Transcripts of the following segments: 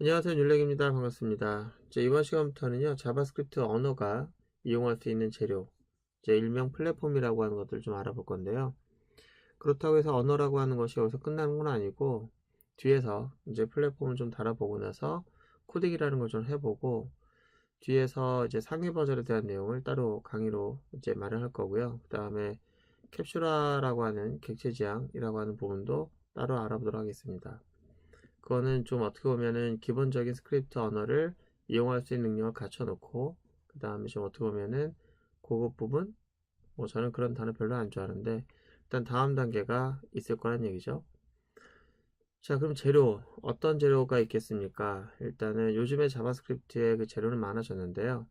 안녕하세요 윤렉입니다. 반갑습니다. 이제 이번 시간부터는요 자바스크립트 언어가 이용할 수 있는 재료 이제 일명 플랫폼이라고 하는 것들을 좀 알아볼 건데요. 그렇다고 해서 언어라고 하는 것이 여기서 끝나는 건 아니고 뒤에서 이제 플랫폼을 좀 달아보고 나서 코딩이라는 걸 좀 해보고 뒤에서 이제 상위 버전에 대한 내용을 따로 강의로 이제 마련할 거고요. 그 다음에 캡슐화라고 하는 객체 지향이라고 하는 부분도 따로 알아보도록 하겠습니다 그거는 좀 어떻게 보면은 기본적인 스크립트 언어를 이용할 수 있는 능력을 갖춰 놓고 그 다음에 좀 어떻게 보면은 고급 부분? 뭐 저는 그런 단어 별로 안 좋아하는데 일단 다음 단계가 있을 거란 얘기죠. 자 그럼 재료. 어떤 재료가 있겠습니까? 일단은 요즘에 자바스크립트의 그 재료는 많아졌는데요.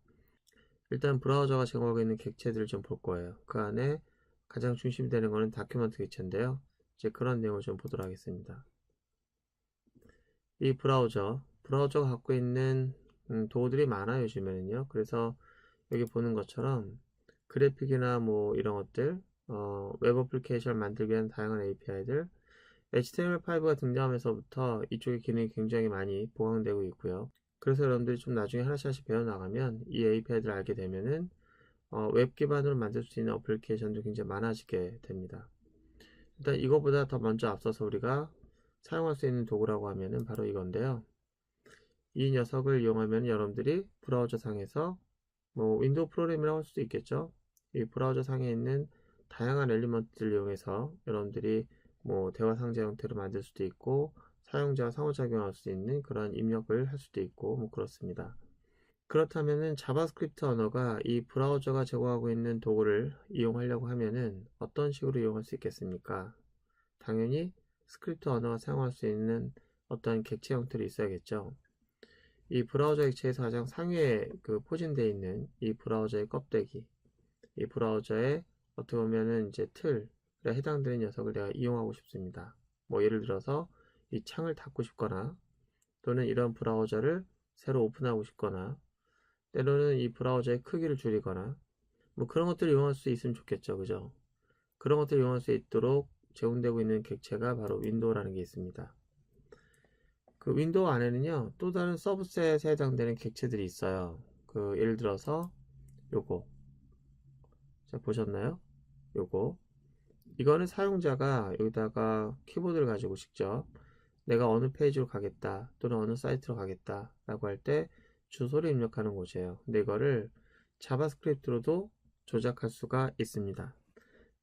일단 브라우저가 제공하고 있는 객체들을 좀 볼 거예요. 그 안에 가장 중심이 되는 거는 다큐먼트 객체인데요. 이제 그런 내용을 좀 보도록 하겠습니다 이 브라우저 브라우저가 갖고 있는 음, 도구들이 많아요 요즘에는요. 그래서 여기 보는 것처럼 그래픽이나 뭐 이런 것들 어, 웹 어플리케이션을 만들기 위한 다양한 API들 HTML5가 등장하면서부터 이쪽의 기능이 굉장히 많이 보강되고 있고요. 그래서 여러분들이 좀 나중에 하나씩 하나씩 배워나가면 이 API들을 알게 되면은 어, 웹 기반으로 만들 수 있는 어플리케이션도 굉장히 많아지게 됩니다. 일단 이거보다 더 먼저 앞서서 우리가 사용할 수 있는 도구라고 하면은 바로 이건데요. 이 녀석을 이용하면 여러분들이 브라우저 상에서 뭐 윈도우 프로그램이라고 할 수도 있겠죠. 이 브라우저 상에 있는 다양한 엘리먼트를 이용해서 여러분들이 뭐 대화 상자 형태로 만들 수도 있고 사용자와 상호작용할 수 있는 그런 입력을 할 수도 있고 뭐 그렇습니다. 그렇다면은 자바스크립트 언어가 이 브라우저가 제공하고 있는 도구를 이용하려고 하면은 어떤 식으로 이용할 수 있겠습니까? 당연히 스크립트 언어가 사용할 수 있는 어떤 객체 형태로 있어야겠죠. 이 브라우저 객체에서 가장 상위에 그 포진되어 있는 이 브라우저의 껍데기, 이 브라우저의 어떻게 보면은 이제 틀에 해당되는 녀석을 내가 이용하고 싶습니다. 뭐 예를 들어서 이 창을 닫고 싶거나 또는 이런 브라우저를 새로 오픈하고 싶거나 때로는 이 브라우저의 크기를 줄이거나 뭐 그런 것들을 이용할 수 있으면 좋겠죠. 그죠? 그런 것들을 이용할 수 있도록 제공되고 있는 객체가 바로 윈도우라는 게 있습니다. 그 윈도우 안에는요 또 다른 서브셋에 해당되는 객체들이 있어요. 그 예를 들어서 요거 자 보셨나요? 요거 이거는 사용자가 여기다가 키보드를 가지고 직접 내가 어느 페이지로 가겠다 또는 어느 사이트로 가겠다 라고 할 때 주소를 입력하는 곳이에요 근데 이거를 자바스크립트로도 조작할 수가 있습니다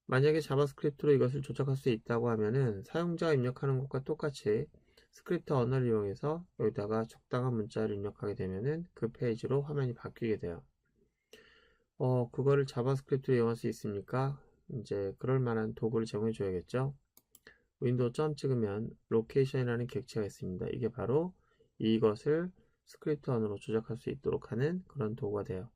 만약에 자바스크립트로 이것을 조작할 수 있다고 하면은 사용자가 입력하는 것과 똑같이 스크립트 언어를 이용해서 여기다가 적당한 문자를 입력하게 되면은 그 페이지로 화면이 바뀌게 돼요. 어, 그거를 자바스크립트로 이용할 수 있습니까? 이제 그럴 만한 도구를 제공해 줘야겠죠. 윈도우 점 찍으면 로케이션이라는 객체가 있습니다. 이게 바로 이것을 스크립트 언어로 조작할 수 있도록 하는 그런 도구가 돼요.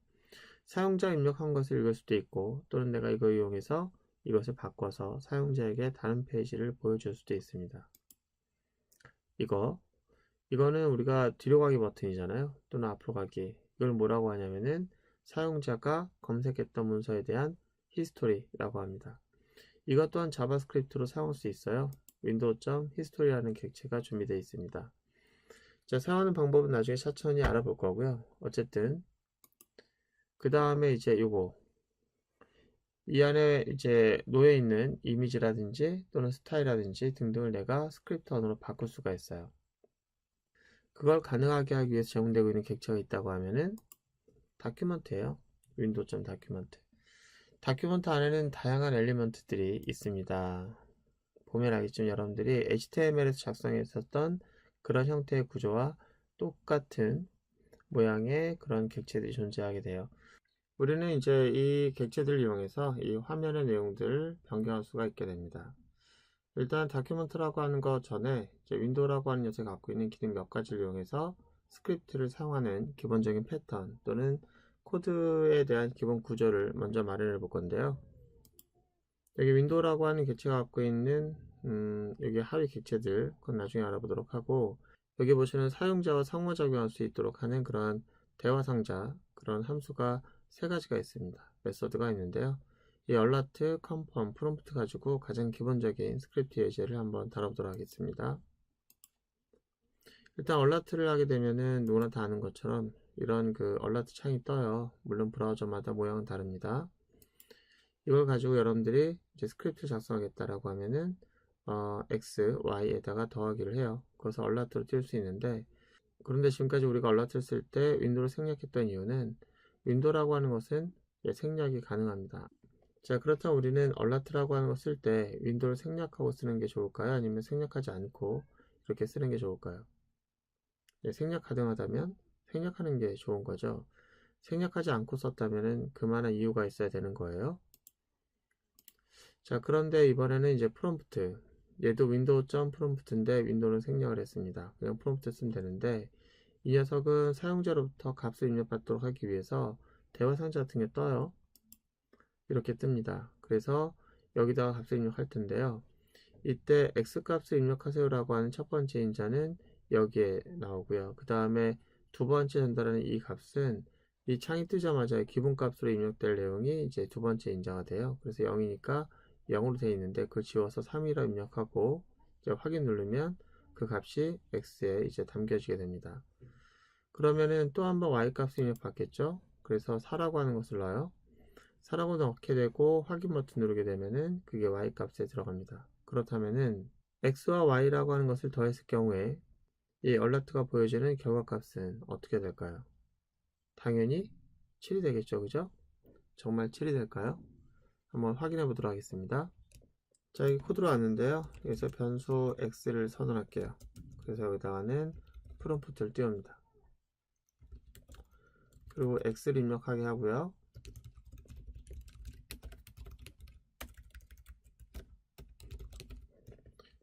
사용자 입력한 것을 읽을 수도 있고 또는 내가 이거 이용해서 이것을 바꿔서 사용자에게 다른 페이지를 보여줄 수도 있습니다. 이거 이거는 우리가 뒤로 가기 버튼이잖아요. 또는 앞으로 가기 이걸 뭐라고 하냐면은 사용자가 검색했던 문서에 대한 히스토리라고 합니다. 이것 또한 자바스크립트로 사용할 수 있어요. 윈도우.history라는 객체가 준비되어 있습니다. 자, 사용하는 방법은 나중에 차천히 알아볼 거고요. 어쨌든 그 다음에 이제 요거 이 안에 이제 놓여 있는 이미지라든지 또는 스타일이라든지 등등을 내가 스크립트 언어로 바꿀 수가 있어요. 그걸 가능하게 하기 위해서 제공되고 있는 객체가 있다고 하면은 다큐먼트예요. 윈도우 다큐먼트. 다큐먼트 안에는 다양한 엘리먼트들이 있습니다. 보면 알겠지만 여러분들이 HTML에서 작성했었던 그런 형태의 구조와 똑같은 모양의 그런 객체들이 존재하게 돼요. 우리는 이제 이 객체들을 이용해서 이 화면의 내용들을 변경할 수가 있게 됩니다. 일단 다큐멘트라고 하는 것 전에 윈도우라고 하는 녀석이 갖고 있는 기능 몇 가지를 이용해서 스크립트를 사용하는 기본적인 패턴 또는 코드에 대한 기본 구조를 먼저 마련해 볼 건데요. 여기 윈도우라고 하는 객체가 갖고 있는 음, 여기 하위 객체들 그건 나중에 알아보도록 하고 여기 보시는 사용자와 상호작용할 수 있도록 하는 그런 대화 상자 그런 함수가 세 가지가 있습니다. 메서드가 있는데요. 이 alert, confirm, prompt 가지고 가장 기본적인 스크립트 예제를 한번 다뤄보도록 하겠습니다. 일단 얼라트를 하게 되면은 누구나 다 아는 것처럼 이런 그 얼라트 창이 떠요. 물론 브라우저마다 모양은 다릅니다. 이걸 가지고 여러분들이 이제 스크립트 작성하겠다라고 하면은 어, x, y에다가 더하기를 해요. 그래서 얼라트로 띄울 수 있는데 그런데 지금까지 우리가 얼라트를 쓸 때 윈도우를 생략했던 이유는 윈도우라고 하는 것은 예, 생략이 가능합니다. 자 그렇다면 우리는 얼라트라고 하는 거 쓸 때 윈도우를 생략하고 쓰는 게 좋을까요? 아니면 생략하지 않고 이렇게 쓰는 게 좋을까요? 예, 생략 가능하다면 생략하는 게 좋은 거죠. 생략하지 않고 썼다면 그만한 이유가 있어야 되는 거예요. 자 그런데 이번에는 이제 프롬프트 얘도 윈도우 점 프롬프트인데 윈도우는 생략을 했습니다. 그냥 프롬프트 쓰면 되는데 이 녀석은 사용자로부터 값을 입력받도록 하기 위해서 대화 상자 같은 게 떠요. 이렇게 뜹니다. 그래서 여기다가 값을 입력할 텐데요. 이때 x 값을 입력하세요 라고 하는 첫 번째 인자는 여기에 나오고요. 그 다음에 두 번째 전달하는 이 값은 이 창이 뜨자마자 기본 값으로 입력될 내용이 이제 두 번째 인자가 돼요. 그래서 0이니까 0으로 되어 있는데 그걸 지워서 3이라 입력하고 이제 확인 누르면 그 값이 x에 이제 담겨지게 됩니다. 그러면은 또 한번 y 값을 입력받겠죠? 그래서 4라고 하는 것을 넣어요. 4라고 넣게 되고 확인 버튼 누르게 되면은 그게 y 값에 들어갑니다. 그렇다면은 x와 y라고 하는 것을 더했을 경우에 이 얼라트가 보여지는 결과값은 어떻게 될까요? 당연히 7이 되겠죠, 그죠? 정말 7이 될까요? 한번 확인해 보도록 하겠습니다. 자, 여기 코드로 왔는데요. 여기서 변수 x를 선언할게요. 그래서 여기다가는 프롬프트를 띄웁니다. 그리고 x를 입력하게 하고요.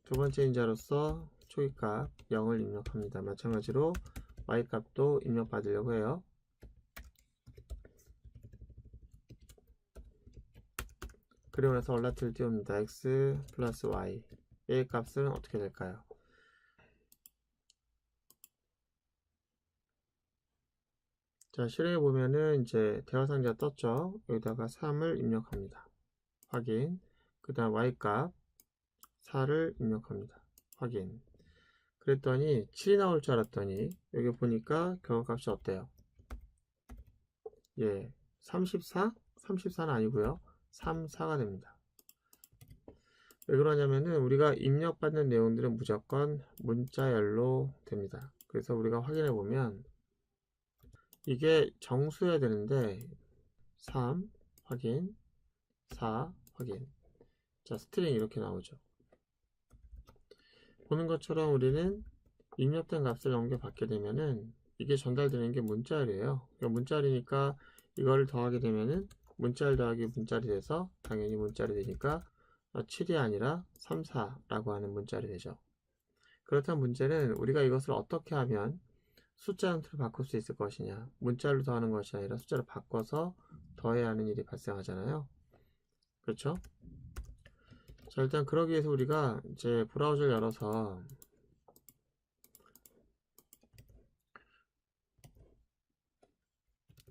두 번째 인자로서 초기값 0을 입력합니다. 마찬가지로 y값도 입력받으려고 해요. 그리고 나서 얼라트를 띄웁니다. x 플러스 y 얘의 값은 어떻게 될까요? 자 실행해 보면은 이제 대화 상자 떴죠. 여기다가 3을 입력합니다. 확인. 그 다음 y값 4를 입력합니다. 확인. 그랬더니 7이 나올 줄 알았더니 여기 보니까 결과값이 어때요? 예, 34? 34는 아니고요. 3, 4가 됩니다. 왜 그러냐면은 우리가 입력받는 내용들은 무조건 문자열로 됩니다. 그래서 우리가 확인해 보면 이게 정수여야 되는데 3 확인 4 확인 자 스트링 이렇게 나오죠. 보는 것처럼 우리는 입력된 값을 넘겨받게 되면은 이게 전달되는 게 문자열이에요. 그러니까 문자열이니까 이거를 더하게 되면은 문자열 더하기 문자열이 돼서 당연히 문자열이 되니까 7이 아니라 3, 4라고 하는 문자열이 되죠. 그렇다면 문제는 우리가 이것을 어떻게 하면 숫자 형태로 바꿀 수 있을 것이냐 문자열로 더하는 것이 아니라 숫자를 바꿔서 더해야 하는 일이 발생하잖아요. 그렇죠? 자 일단 그러기 위해서 우리가 이제 브라우저를 열어서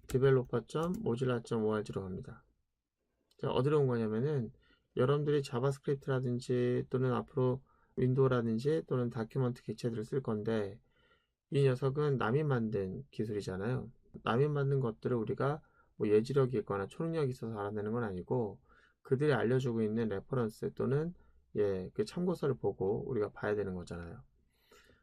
developer.mozilla.org로 갑니다. 자, 어디로 온 거냐면은 여러분들이 자바스크립트라든지 또는 앞으로 윈도우라든지 또는 다큐먼트 개체들을 쓸 건데 이 녀석은 남이 만든 기술이잖아요. 남이 만든 것들을 우리가 뭐 예지력이 있거나 초능력이 있어서 알아내는 건 아니고 그들이 알려주고 있는 레퍼런스 또는 예, 그 참고서를 보고 우리가 봐야 되는 거잖아요.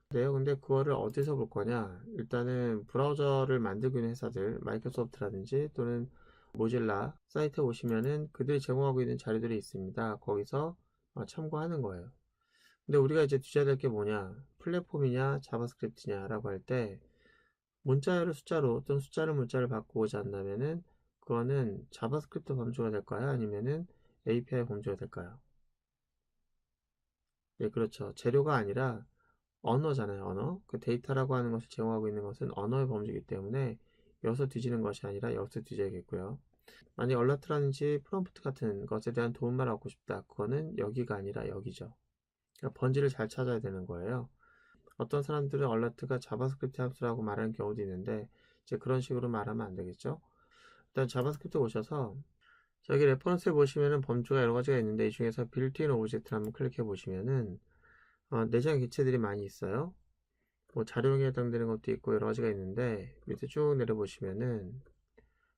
네요. 근데 그거를 어디서 볼 거냐? 일단은 브라우저를 만들고 있는 회사들, 마이크로소프트라든지 또는 모질라 사이트에 오시면은 그들이 제공하고 있는 자료들이 있습니다. 거기서 어, 참고하는 거예요. 근데 우리가 이제 뒤져야 될 게 뭐냐? 플랫폼이냐, 자바스크립트냐라고 할 때 문자를 숫자로 또는 숫자를 문자를 바꾸고자 한다면은 그거는 자바스크립트 범주가 될까요? 아니면은 API 범주가 될까요? 예, 그렇죠. 재료가 아니라 언어잖아요, 언어. 그 데이터라고 하는 것을 제공하고 있는 것은 언어의 범주이기 때문에 여기서 뒤지는 것이 아니라 여기서 뒤져야겠고요. 만약 얼라트라든지 프롬프트 같은 것에 대한 도움만 얻고 싶다. 그거는 여기가 아니라 여기죠. 번지를 잘 찾아야 되는 거예요. 어떤 사람들은 얼라트가 자바스크립트 함수라고 말하는 경우도 있는데 이제 그런 식으로 말하면 안 되겠죠. 일단 자바스크립트 오셔서 저기 레퍼런스에 보시면은 범주가 여러 가지가 있는데 이 중에서 빌트인 오브젝트를 한번 클릭해 보시면은 어, 내장 개체들이 많이 있어요. 뭐 자료용에 해당되는 것도 있고 여러 가지가 있는데 밑에 쭉 내려 보시면은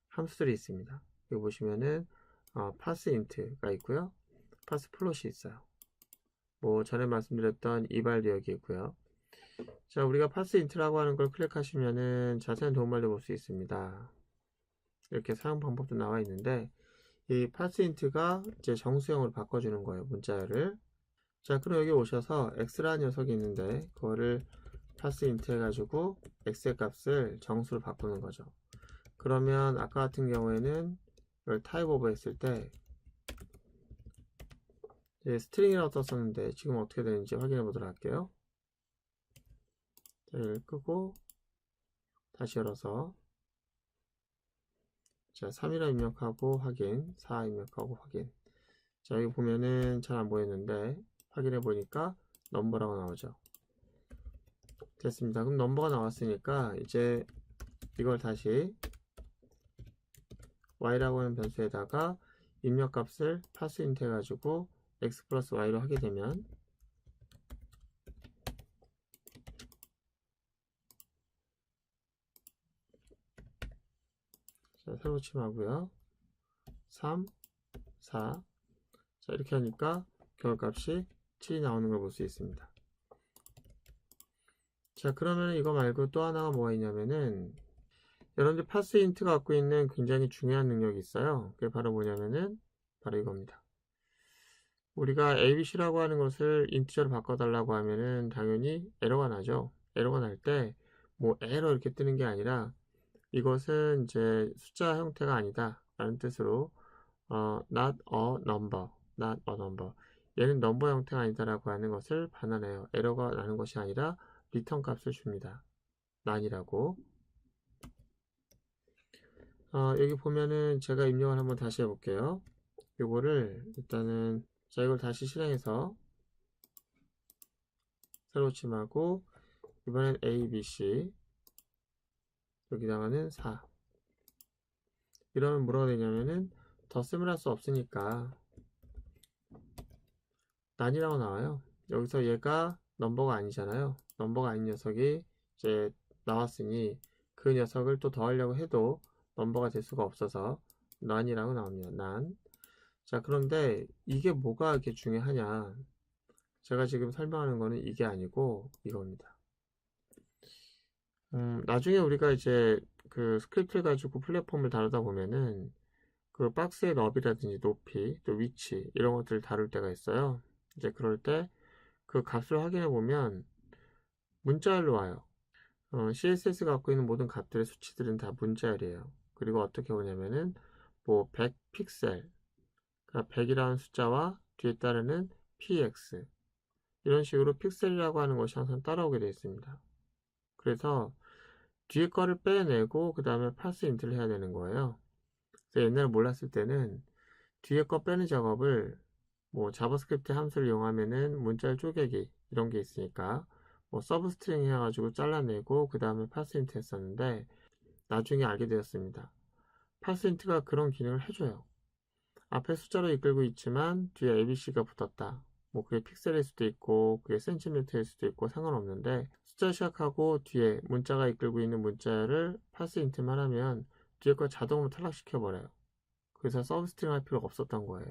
함수들이 있습니다. 여기 보시면은 어, 파스 인트가 있고요. 파스 플롯이 있어요. 뭐 전에 말씀드렸던 이발도 여기 있고요. 자, 우리가 파스 인트라고 하는 걸 클릭하시면은 자세한 도움말도 볼 수 있습니다. 이렇게 사용 방법도 나와 있는데 이 파스 인트가 이제 정수형으로 바꿔주는 거예요. 문자열을. 자, 그럼 여기 오셔서 x라는 녀석이 있는데 그거를 파스 인트 해가지고 x의 값을 정수로 바꾸는 거죠. 그러면 아까 같은 경우에는 이걸 타입 오버 했을 때 이제 스트링이라고 떴었는데 지금 어떻게 되는지 확인해 보도록 할게요. 자, 이걸 끄고 다시 열어서 자, 3이라 입력하고 확인, 4 입력하고 확인. 자, 여기 보면은 잘 안 보이는데 확인해 보니까 넘버라고 나오죠. 됐습니다. 그럼 넘버가 나왔으니까 이제 이걸 다시 y라고 하는 변수에다가 입력값을 파스인트 해가지고 x 플러스 y로 하게 되면 자, 새로 침하고요. 3, 4. 자, 이렇게 하니까 결값이 7이 나오는 걸 볼 수 있습니다. 자, 그러면 이거 말고 또 하나가 뭐가 있냐면은 여러분들 파스 인트가 갖고 있는 굉장히 중요한 능력이 있어요. 그게 바로 뭐냐면은 바로 이겁니다. 우리가 abc라고 하는 것을 인티저로 바꿔달라고 하면은 당연히 에러가 나죠. 에러가 날 때 뭐 에러 이렇게 뜨는 게 아니라 이것은 이제 숫자 형태가 아니다 라는 뜻으로 어, not a number, not a number 얘는 넘버 형태가 아니다라고 하는 것을 반환해요. 에러가 나는 것이 아니라 리턴 값을 줍니다. 난이라고 어, 여기 보면은 제가 입력을 한번 다시 해볼게요. 요거를 일단은 자 이걸 다시 실행해서 새로 침하고 이번엔 A, B, C 여기다가는 4 이러면 뭐라고 되냐면은 덧셈을 할수 없으니까 난이라고 나와요. 여기서 얘가 넘버가 아니잖아요. 넘버가 아닌 녀석이 이제 나왔으니 그 녀석을 또 더하려고 해도 넘버가 될 수가 없어서 난이라고 나옵니다. 난. 자, 그런데 이게 뭐가 이렇게 중요하냐? 제가 지금 설명하는 거는 이게 아니고 이겁니다. 음, 나중에 우리가 이제 그 스크립트를 가지고 플랫폼을 다루다 보면은 그 박스의 너비라든지 높이, 또 위치 이런 것들을 다룰 때가 있어요. 이제 그럴 때 그 값을 확인해 보면 문자열로 와요. 어, CSS가 갖고 있는 모든 값들의 수치들은 다 문자열이에요. 그리고 어떻게 오냐면은 뭐 100 픽셀, 그러니까 100이라는 숫자와 뒤에 따르는 px 이런 식으로 픽셀이라고 하는 것이 항상 따라오게 되어 있습니다. 그래서 뒤에 거를 빼내고 그 다음에 파스 인트를 해야 되는 거예요. 그래서 옛날에 몰랐을 때는 뒤에 거 빼는 작업을 뭐 자바스크립트 함수를 이용하면은 문자를 쪼개기 이런 게 있으니까 뭐 서브스트링 해가지고 잘라내고 그 다음에 파스 인트 했었는데 나중에 알게 되었습니다. 파스 인트가 그런 기능을 해줘요. 앞에 숫자로 이끌고 있지만 뒤에 ABC가 붙었다. 뭐 그게 픽셀일 수도 있고 그게 센티미터일 수도 있고 상관없는데 숫자 시작하고 뒤에 문자가 이끌고 있는 문자를 파스 인트만 하면 뒤에 걸 자동으로 탈락시켜 버려요. 그래서 서브스트링 할 필요가 없었던 거예요.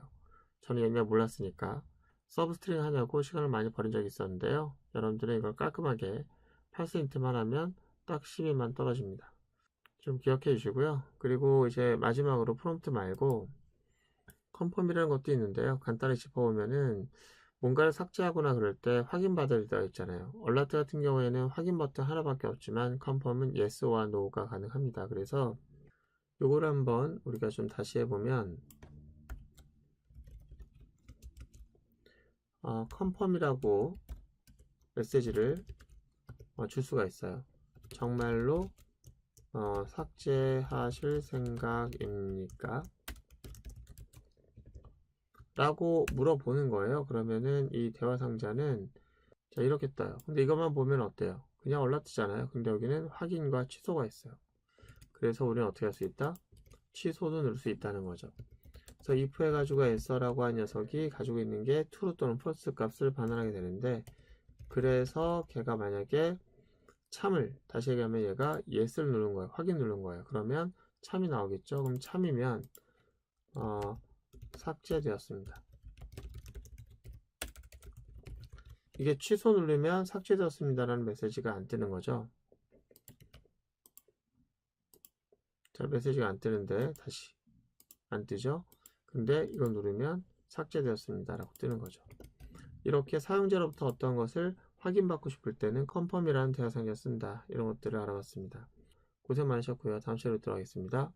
저는 옛날에 몰랐으니까 서브스트링 하냐고 시간을 많이 버린 적이 있었는데요. 여러분들은 이걸 깔끔하게 8cm만 하면 딱 12만 떨어집니다. 좀 기억해 주시고요. 그리고 이제 마지막으로 프롬프트 말고 컨펌이라는 것도 있는데요. 간단히 짚어보면은 뭔가를 삭제하거나 그럴 때 확인받을 때가 있잖아요. 얼라트 같은 경우에는 확인 버튼 하나밖에 없지만 컨펌은 yes와 no가 가능합니다. 그래서 요거를 한번 우리가 좀 다시 해보면 어, 컨펌이라고 메시지를 어, 줄 수가 있어요. 정말로 어, 삭제하실 생각입니까? 라고 물어보는 거예요. 그러면은 이 대화 상자는 자 이렇게 떠요. 근데 이것만 보면 어때요? 그냥 올라뜨잖아요. 근데 여기는 확인과 취소가 있어요. 그래서 우리는 어떻게 할 수 있다? 취소도 누를 수 있다는 거죠. 그래서 if 해가지고 answer라고 한 녀석이 가지고 있는 게 true 또는 false 값을 반환하게 되는데 그래서 걔가 만약에 참을 다시 얘기하면 얘가 yes를 누른 거예요. 확인 누른 거예요. 그러면 참이 나오겠죠. 그럼 참이면 어, 삭제되었습니다. 이게 취소 누르면 삭제되었습니다라는 메시지가 안 뜨는 거죠. 자, 메시지가 안 뜨는데 다시 안 뜨죠. 근데 이거 누르면 삭제되었습니다라고 뜨는 거죠. 이렇게 사용자로부터 어떤 것을 확인받고 싶을 때는 컨펌이라는 대화 상자 쓴다. 이런 것들을 알아봤습니다. 고생 많으셨고요. 다음 시간에 뵙도록 하겠습니다.